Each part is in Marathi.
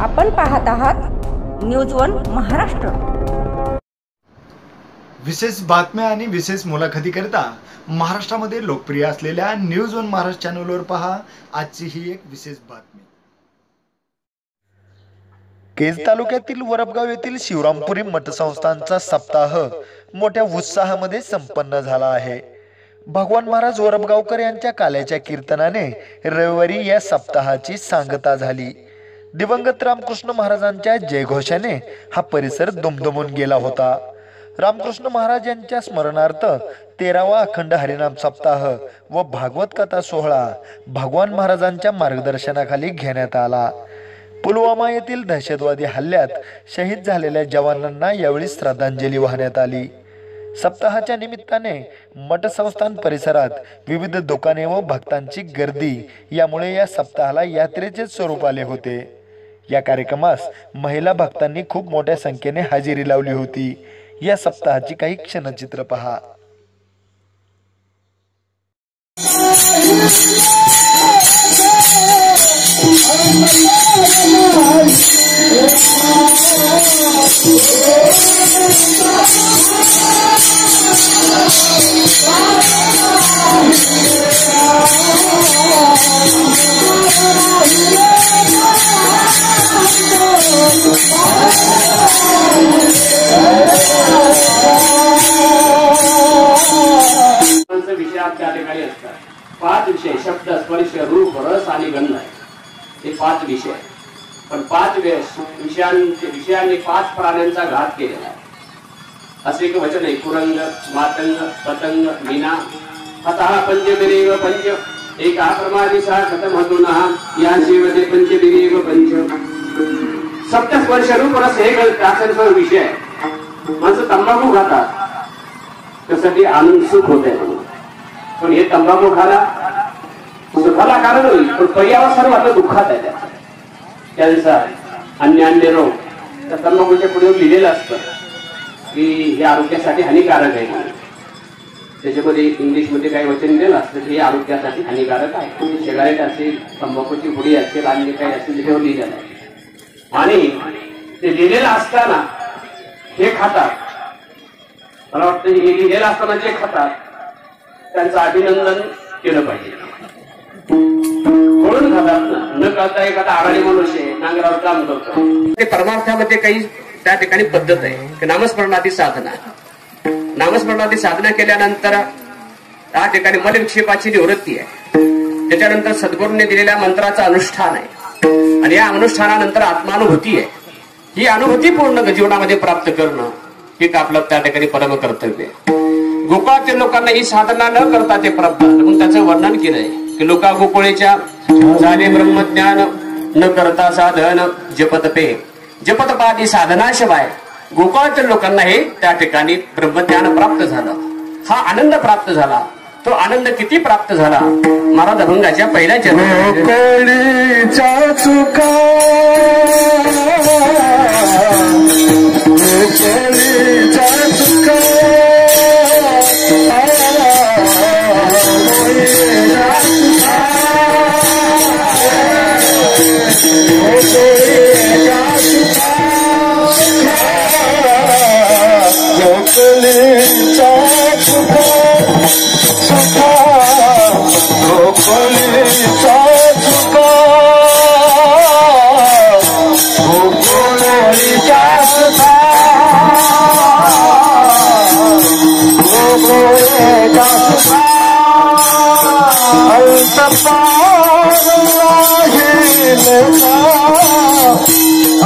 आपण पाहत आहात न्यूज वन महाराष्ट्र. विशेष बातम्या आणि विशेष मुलाखतीकरिता महाराष्ट्रामध्ये लोकप्रिय असलेल्या न्यूज वन महाराष्ट्र चॅनलवर पहा आजची ही एक विशेष बातमी. केज तालुक्यातील वरपगाव येथील शिवरामपुरी मठसंस्थांचा सप्ताह मोठ्या उत्साहामध्ये संपन्न झाला आहे. भगवान महाराज वरपगावकर यांच्या काल्याच्या कीर्तनाने रविवारी या सप्ताहाची सांगता झाली. दिवंगत रामकृष्ण महाराजांच्या जयघोषाने हा परिसर दुमदुमून गेला होता. रामकृष्ण महाराज यांच्या स्मरणार्थ तेरावा अखंड हरिनाम सप्ताह व भागवत कथा सोहळा भगवान महाराजांच्या मार्गदर्शनाखाली घेण्यात आला. पुलवामा येथील दहशतवादी हल्ल्यात शहीद झालेल्या जवानांना यावेळी श्रद्धांजली वाहण्यात आली. सप्ताहाच्या निमित्ताने मठ संस्थान परिसरात विविध दुकाने व भक्तांची गर्दी यामुळे या सप्ताहाला यात्रेचे स्वरूप आले होते. या कार्यक्रमास महिला भक्तांनी खूप मोठ्या संख्येने हजेरी लावली होती. या सप्ताहाची काही क्षणचित्र पहा. आणि गंध आहे. हे पाच विषय पण पाच विषयांचे विषयांनी पाच प्राण्यांचा घात केलेला आहे. असे एक वचन आहे कुरंग मातंग पतंग मीना. हता पंचबिरेव पंच. एक आक्रमादिसा खतम होतो या शिवते पंचबिरेव पंच. सप्तस्पर्श रूप रस हे त्याचा विषय आहे. माणसं तंबाखू खातात. त्यासाठी आनंद सुख होते पण हे तंबाखू खाला दुःखाला कारण होईल पण पर्यावरण सर्व दुःखात आहे त्याचं. त्यानुसार अन्य अन्य रोग त्या तंबाखूच्या म्हणजे पुढे लिहिलेलं असतं की हे आरोग्यासाठी हानिकारक आहे म्हणून. त्याच्यामध्ये इंग्लिशमध्ये काही वचन दिलेलं असतं की हे आरोग्यासाठी हानिकारक आहे. सिगारेट असेल तंबाखूची पुडी असेल अन्य काही असेल त्याच्यावर लिहिलेलं आहे. आणि ते लिहिलेलं असताना हे खातात. मला वाटतं हे लिहिलेलं असताना जे खातात त्यांचं अभिनंदन केलं पाहिजे. ना न कळता एखादा आडाणी मनुष्य नांगरावर काम करतो. ते परमार्थामध्ये काही त्या ठिकाणी पद्धत आहे. नामस्मरणाची साधना. नामस्मरणाची साधना केल्यानंतर त्या ठिकाणी मलविक्षेपाची निवृत्ती आहे. त्याच्यानंतर सद्गुरूंनी दिलेल्या मंत्राचं अनुष्ठान आहे. आणि या अनुष्ठानानंतर आत्मानुभूती आहे. ही अनुभूती पूर्ण जीवनामध्ये प्राप्त करणं हे आपलं त्या ठिकाणी परम कर्तव्य आहे. लोकांना ही साधना न करता ते प्राप्त म्हणून त्याचं वर्णन केलंय. की लोका गोकुळेच्या झाले ब्रह्मज्ञान न करता साधन जपतपे जपतपादी जपत साधनाशिवाय गोकुळातील लोकांना हे त्या ठिकाणी ब्रह्मज्ञान प्राप्त झालं. हा आनंद प्राप्त झाला. तो आनंद किती प्राप्त झाला? महाराज अभंगाच्या पहिल्या चुका Hey, hey, hey.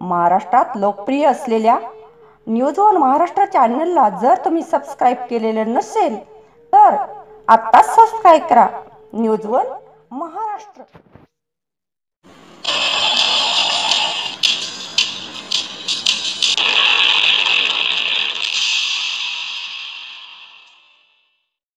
महाराष्ट्रात लोकप्रिय असलेल्या न्यूज वन महाराष्ट्र चॅनलला जर तुम्ही सबस्क्राईब केलेलं नसेल तर आत्ताच सबस्क्राईब करा. News one Maharashtra.